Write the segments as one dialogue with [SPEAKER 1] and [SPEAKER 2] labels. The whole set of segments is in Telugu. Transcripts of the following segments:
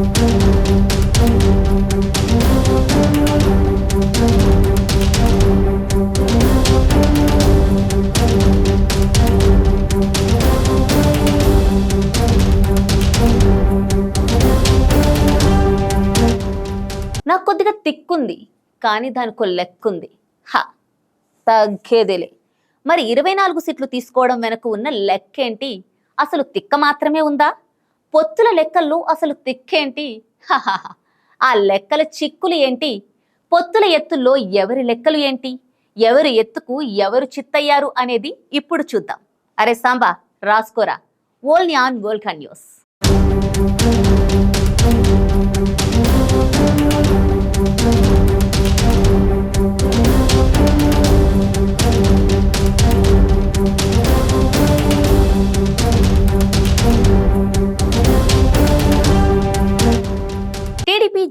[SPEAKER 1] నాకు కొద్దిగా తిక్కుంది కానీ దానికో లెక్కుంది. హా తగ్గేదేలే. మరి ఇరవై నాలుగు సీట్లు తీసుకోవడం వెనక ఉన్న లెక్కేంటి? అసలు తిక్క మాత్రమే ఉందా? పొత్తుల లెక్కల్లో అసలు తిక్కేంటి ఆ లెక్కల చిక్కులు ఏంటి? పొత్తుల ఎత్తుల్లో ఎవరి లెక్కలు ఏంటి? ఎవరి ఎత్తుకు ఎవరు చిత్తయ్యారు అనేది ఇప్పుడు చూద్దాం. అరే సాంబా రాసుకోరా. ఓల్ని on world news. TDP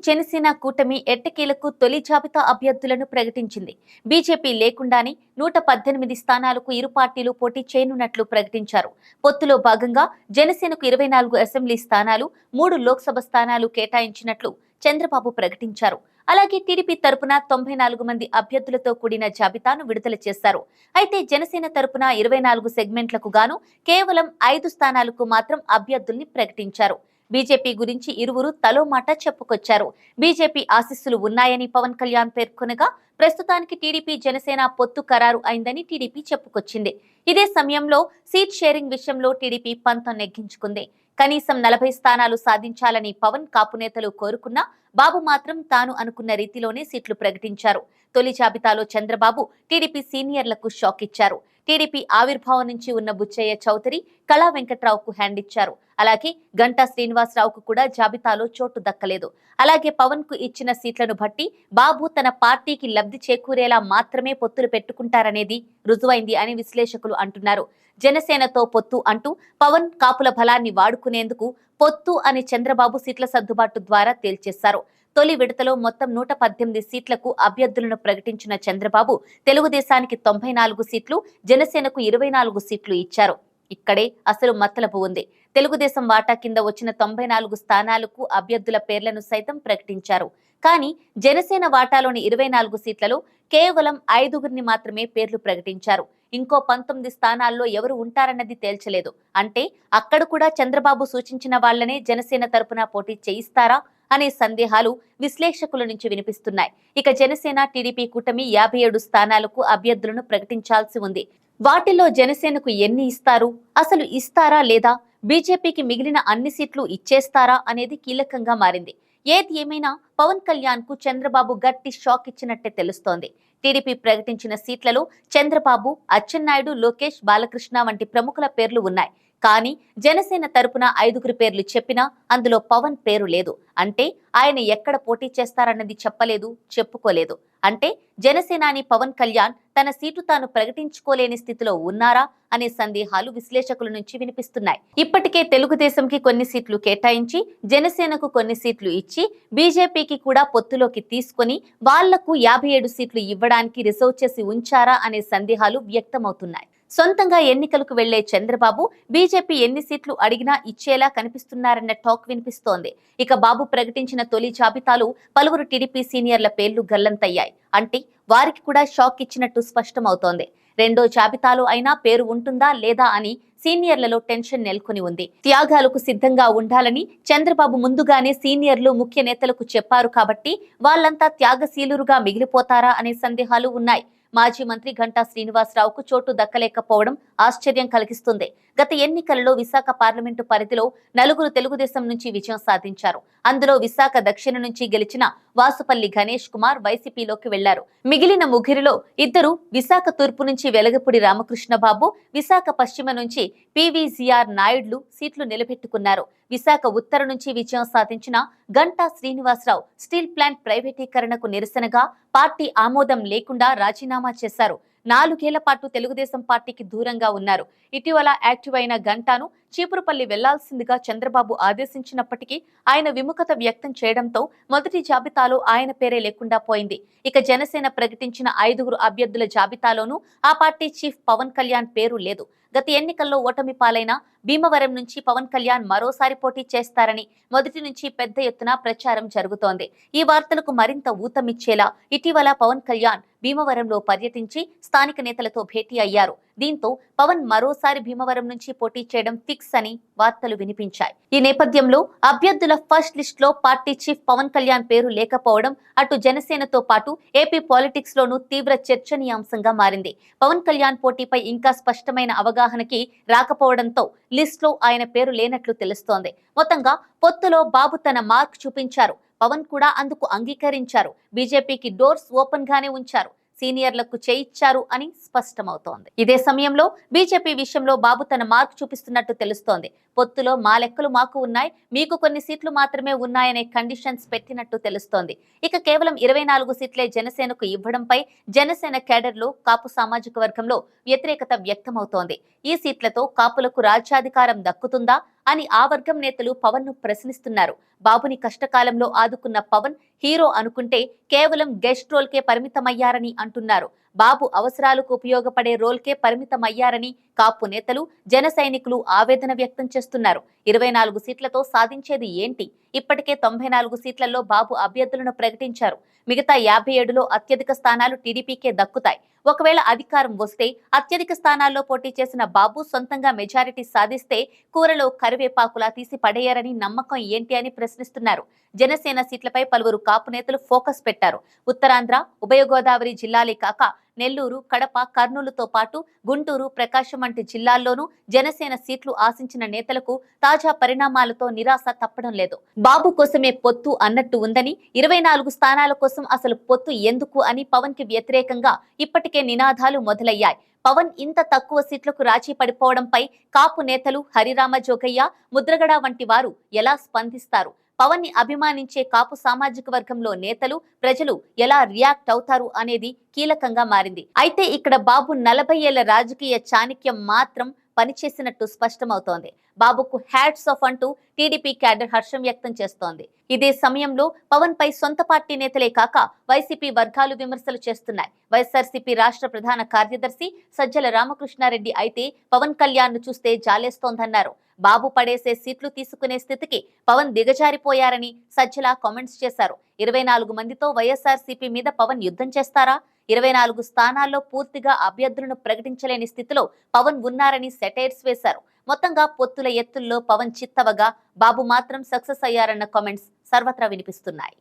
[SPEAKER 1] Janasena కూటమి ఎట్టకేలకు తొలి జాబితా అభ్యర్థులను ప్రకటించింది. బీజేపీ లేకుండానే నూట పద్దెనిమిది స్థానాలకు ఇరు పార్టీలు పోటీ చేయనున్నట్లు ప్రకటించారు. పొత్తులో భాగంగా జనసేనకు ఇరవై నాలుగు అసెంబ్లీ స్థానాలు మూడు లోక్సభ స్థానాలు కేటాయించినట్లు చంద్రబాబు ప్రకటించారు. అలాగే టీడీపీ తరపున తొంభై నాలుగు మంది అభ్యర్థులతో కూడిన జాబితాను విడుదల చేశారు. అయితే జనసేన తరపున ఇరవై నాలుగు సెగ్మెంట్లకు గాను కేవలం ఐదు స్థానాలకు మాత్రం అభ్యర్థుల్ని ప్రకటించారు. బీజేపీ గురించి ఇరువురు తలో మాట చెప్పుకొచ్చారు. బీజేపీ ఆశీస్సులు ఉన్నాయని పవన్ కళ్యాణ్ పేర్కొనగా ప్రస్తుతానికి టీడీపీ జనసేన పొత్తు ఖరారు అయిందని టీడీపీ చెప్పుకొచ్చింది. ఇదే సమయంలో సీట్ షేరింగ్ విషయంలో టీడీపీ పంతం నెగ్గించుకుంది. కనీసం నలభై స్థానాలు సాధించాలని పవన్ కాపు నేతలు కోరుకున్నా బాబు మాత్రం తాను అనుకున్న రీతిలోనే సీట్లు ప్రకటించారు. తొలి జాబితాలో చంద్రబాబు టీడీపీ సీనియర్లకు షాక్ ఇచ్చారు టీడీపీ ఆవిర్భావం నుంచి ఉన్న బుచ్చయ్య చౌదరి కళా వెంకట్రావుకు హ్యాండ్ ఇచ్చారు. అలాగే గంటా శ్రీనివాసరావుకు కూడా జాబితాలో చోటు దక్కలేదు. అలాగే పవన్కు ఇచ్చిన సీట్లను బట్టి బాబు తన పార్టీకి లబ్ధి చేకూరేలా మాత్రమే పొత్తులు పెట్టుకుంటారనేది రుజువైంది అని విశ్లేషకులు అంటున్నారు. జనసేనతో పొత్తు అంటూ పవన్ కాపుల బలాన్ని వాడుకునేందుకు పొత్తు అని చంద్రబాబు సీట్ల సర్దుబాటు ద్వారా తేల్చేశారు. తొలి విడతలో మొత్తం నూట పద్దెనిమిది సీట్లకు అభ్యర్థులను ప్రకటించిన చంద్రబాబు తెలుగుదేశానికి తొంభై నాలుగు సీట్లు జనసేనకు ఇరవై నాలుగు సీట్లు ఇచ్చారు. ఇక్కడే అసలు మత్తలపు ఉంది. తెలుగుదేశం వాటా కింద వచ్చిన తొంభై నాలుగు స్థానాలకు అభ్యర్థుల పేర్లను సైతం ప్రకటించారు. కానీ జనసేన వాటాలోని ఇరవై నాలుగు సీట్లలో కేవలం ఐదుగురిని మాత్రమే పేర్లు ప్రకటించారు. ఇంకో పంతొమ్మిది స్థానాల్లో ఎవరు ఉంటారన్నది తేల్చలేదు. అంటే అక్కడ కూడా చంద్రబాబు సూచించిన వాళ్ళనే జనసేన తరపున పోటీ చేయిస్తారా? అనే సందేహాలు విశ్లేషకుల నుంచి వినిపిస్తున్నాయి. ఇక జనసేన టీడీపీ కూటమి యాభై ఏడు స్థానాలకు అభ్యర్థులను ప్రకటించాల్సి ఉంది. వాటిల్లో జనసేనకు ఎన్ని ఇస్తారు? అసలు ఇస్తారా లేదా? బీజేపీకి మిగిలిన అన్ని సీట్లు ఇచ్చేస్తారా అనేది కీలకంగా మారింది. ఏది ఏమైనా పవన్ కళ్యాణ్కు చంద్రబాబు గట్టి షాక్ ఇచ్చినట్టే తెలుస్తోంది. టీడీపీ ప్రకటించిన సీట్లలో చంద్రబాబు అచ్చెన్నాయుడు లోకేష్ బాలకృష్ణ వంటి ప్రముఖుల పేర్లు ఉన్నాయి. కానీ జనసేన తరపున ఐదుగురు పేర్లు చెప్పినా అందులో పవన్ పేరు లేదు. అంటే ఆయన ఎక్కడ పోటీ చేస్తారన్నది చెప్పలేదు చెప్పుకోలేదు. అంటే జనసేనాని పవన్ కళ్యాణ్ తన సీటు తాను ప్రకటించుకోలేని స్థితిలో ఉన్నారా అనే సందేహాలు విశ్లేషకుల నుంచి వినిపిస్తున్నాయి. ఇప్పటికే తెలుగుదేశంకి కొన్ని సీట్లు కేటాయించి జనసేనకు కొన్ని సీట్లు ఇచ్చి బీజేపీకి కూడా పొత్తులోకి తీసుకొని వాళ్ళకు యాభై ఏడు సీట్లు ఇవ్వడానికి రిజర్వ్ చేసి ఉంచారా అనే సందేహాలు వ్యక్తమవుతున్నాయి. సొంతంగా ఎన్నికలకు వెళ్ళే చంద్రబాబు బీజేపీ ఎన్ని సీట్లు అడిగినా ఇచ్చేలా కనిపిస్తున్నారన్న టాక్ వినిపిస్తోంది. ఇక బాబు ప్రకటించిన తొలి జాబితాలు పలువురు టీడీపీ సీనియర్ల పేర్లు గల్లంతయ్యాయి. అంటే వారికి కూడా షాక్ ఇచ్చినట్టు స్పష్టమవుతోంది. రెండో జాబితాలో అయినా పేరు ఉంటుందా లేదా అని సీనియర్లలో టెన్షన్ నెలకొని ఉంది. త్యాగాలకు సిద్ధంగా ఉండాలని చంద్రబాబు ముందుగానే సీనియర్లు ముఖ్య నేతలకు చెప్పారు కాబట్టి వాళ్ళంతా త్యాగశీలురుగా మిగిలిపోతారా అనే సందేహాలు ఉన్నాయి. మాజీ మంత్రి గంటా శ్రీనివాసరావుకు చోటు దక్కలేకపోవడం ఆశ్చర్యం కలిగిస్తుంది. గత ఎన్నికలలో విశాఖ పార్లమెంటు పరిధిలో నలుగురు తెలుగుదేశం నుంచి విజయం సాధించారు. అందులో విశాఖ దక్షిణ నుంచి గెలిచిన వాసుపల్లి గణేష్ కుమార్ వైసీపీలోకి వెళ్ళారు. మిగిలిన ముగ్గురిలో ఇద్దరు విశాఖ తూర్పు నుంచి వెలగపూడి రామకృష్ణబాబు విశాఖ పశ్చిమ నుంచి పివిజిఆర్ నాయుడులు సీట్లు నిలబెట్టుకున్నారు. విశాఖ ఉత్తర నుంచి విజయం సాధించిన గంటా శ్రీనివాసరావు స్టీల్ ప్లాంట్ ప్రైవేటీకరణకు నిరసనగా పార్టీ ఆమోదం లేకుండా రాజీనామా రాజీనామా చేశారు. నాలుగేళ్ళ పాటు తెలుగుదేశం పార్టీకి దూరంగా ఉన్నారు. ఇటీవల యాక్టివ్ అయిన గంటాను చీపురుపల్లి వెళ్ళాల్సిందిగా చంద్రబాబు ఆదేశించినప్పటికీ ఆయన విముఖత వ్యక్తం చేయడంతో మొదటి జాబితాలో ఆయన పేరే లేకుండా పోయింది. ఇక జనసేన ప్రకటించిన ఐదుగురు అభ్యర్థుల జాబితాలోనూ ఆ పార్టీ చీఫ్ పవన్ కళ్యాణ్ పేరు లేదు. గత ఎన్నికల్లో ఓటమి పాలైన భీమవరం నుంచి పవన్ కళ్యాణ్ మరోసారి పోటీ చేస్తారని మొదటి నుంచి పెద్ద ఎత్తున ప్రచారం జరుగుతోంది. ఈ వార్తలకు మరింత ఊతమిచ్చేలా ఇటీవల పవన్ కళ్యాణ్ భీమవరంలో పర్యటించి స్థానిక నేతలతో భేటీ అయ్యారు. దీంతో పవన్ మరోసారి భీమవరం నుంచి పోటీ చేయడం ఫిక్స్ అని వార్తలు వినిపించాయి. ఈ నేపథ్యంలో అభ్యర్థుల ఫస్ట్ లిస్ట్లో పార్టీ చీఫ్ పవన్ కళ్యాణ్ పేరు లేకపోవడం అటు జనసేనతో పాటు ఏపీ పాలిటిక్స్ లోనూ తీవ్ర చర్చనీయాంశంగా మారింది. పవన్ కళ్యాణ్ పోటీపై ఇంకా స్పష్టమైన అవగాహనకి రాకపోవడంతో లిస్ట్లో ఆయన పేరు లేనట్లు తెలుస్తోంది. మొత్తంగా పొత్తులో బాబు తన మార్క్ చూపించారు. పవన్ కూడా అందుకు అంగీకరించారు. బీజేపీకి డోర్స్ ఓపెన్ గానే ఉంచారు. సీనియర్లకు చేయిచ్చారు అని స్పష్టమవుతోంది. ఇదే సమయంలో బీజేపీ విషయంలో బాబు తన మార్క్ చూపిస్తున్నట్టు తెలుస్తోంది. పొత్తులో మా లెక్కలు మాకు ఉన్నాయి మీకు కొన్ని సీట్లు మాత్రమే ఉన్నాయనే కండిషన్స్ పెట్టినట్టు తెలుస్తోంది. ఇక కేవలం ఇరవై నాలుగు సీట్లే జనసేనకు ఇవ్వడంపై జనసేన కేడర్లో కాపు సామాజిక వర్గంలో వ్యతిరేకత వ్యక్తమవుతోంది. ఈ సీట్లతో కాపులకు రాజ్యాధికారం దక్కుతుందా? అని ఆ వర్గం నేతలు పవన్ను ప్రశ్నిస్తున్నారు. బాబుని కష్టకాలంలో ఆదుకున్న పవన్ హీరో అనుకుంటే కేవలం గెస్ట్ రోల్ కే పరిమితమయ్యారని అంటున్నారు. బాబు అవసరాలకు ఉపయోగపడే రోల్కే పరిమితమయ్యారని కాపు నేతలు జన సైనికులు ఆవేదన వ్యక్తం చేస్తున్నారు. ఇరవై నాలుగు సీట్లతో సాధించేది ఏంటి? ఇప్పటికే తొంభై నాలుగు సీట్లలో బాబు అభ్యర్థులను ప్రకటించారు. మిగతా యాభై ఏడులో అత్యధిక స్థానాలు టీడీపీకే దక్కుతాయి. ఒకవేళ అధికారం వస్తే అత్యధిక స్థానాల్లో పోటీ చేసిన బాబు సొంతంగా మెజారిటీ సాధిస్తే కూరలో కరివేపాకులా తీసి పడేయారని నమ్మకం ఏంటి అని ప్రశ్నిస్తున్నారు. జనసేన సీట్లపై పలువురు కాపు నేతలు ఫోకస్ పెట్టారు. ఉత్తరాంధ్ర ఉభయ గోదావరి జిల్లాలే కాక నెల్లూరు కడప కర్నూలుతో పాటు గుంటూరు ప్రకాశం వంటి జిల్లాల్లోనూ జనసేన సీట్లు ఆశించిన నేతలకు తాజా పరిణామాలతో నిరాశ తప్పడం లేదు. బాబు కోసమే పొత్తు అన్నట్టు ఉందని ఇరవై నాలుగు స్థానాల కోసం అసలు పొత్తు ఎందుకు అని పవన్కి వ్యతిరేకంగా ఇప్పటికే నినాదాలు మొదలయ్యాయి. పవన్ ఇంత తక్కువ సీట్లకు రాజీ పడిపోవడంపై కాపు నేతలు హరిరామ జోగయ్య ముద్రగడ వంటి వారు ఎలా స్పందిస్తారు? పవన్ని అభిమానించే కాపు సామాజిక వర్గంలో నేతలు ప్రజలు ఎలా రియాక్ట్ అవుతారు అనేది కీలకంగా మారింది. అయితే ఇక్కడ బాబు నలభై ఏళ్ళ రాజకీయ చాణక్యం మాత్రం పనిచేసినట్టు స్పష్టమవుతోంది. బాబుకు హ్యాట్స్ ఆఫ్ అంటూ టీడీపీ క్యాడర్ హర్షం వ్యక్తం చేస్తోంది. ఇదే సమయంలో పవన్ పై సొంత పార్టీ నేతలే కాక వైసీపీ వర్గాలు విమర్శలు చేస్తున్నాయి. వైఎస్ఆర్సీపీ రాష్ట్ర ప్రధాన కార్యదర్శి సజ్జల రామకృష్ణారెడ్డి అయితే పవన్ కళ్యాణ్ను చూస్తే జాలేస్తోందన్నారు. బాబు పడేసే సీట్లు తీసుకునే స్థితికి పవన్ దిగజారిపోయారని సజ్జల కామెంట్స్ చేశారు. ఇరవై నాలుగు మందితో వైఎస్ఆర్సీపీ మీద పవన్ యుద్ధం చేస్తారా? ఇరవై నాలుగు స్థానాల్లో పూర్తిగా అభ్యర్థులను ప్రకటించలేని స్థితిలో పవన్ ఉన్నారని సెటైర్స్ వేశారు. మొత్తంగా పొత్తుల ఎత్తుల్లో పవన్ చిత్తవగా బాబు మాత్రం సక్సెస్ అయ్యారన్న కామెంట్స్ సర్వత్రా వినిపిస్తున్నాయి.